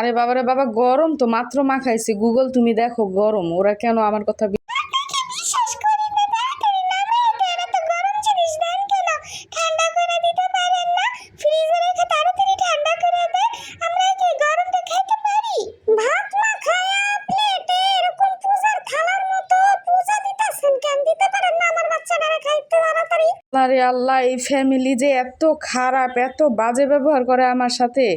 আরে বাবারে বাবা গরম তো মাত্র মাখাইছি গুগল তুমি দেখো গরম। ওরা কেন আমার কথা বি- বিশ্বাস করি না তাড়াতাড়ি নামিয়ে দেন এত বাজে ঠান্ডা করে আমার কি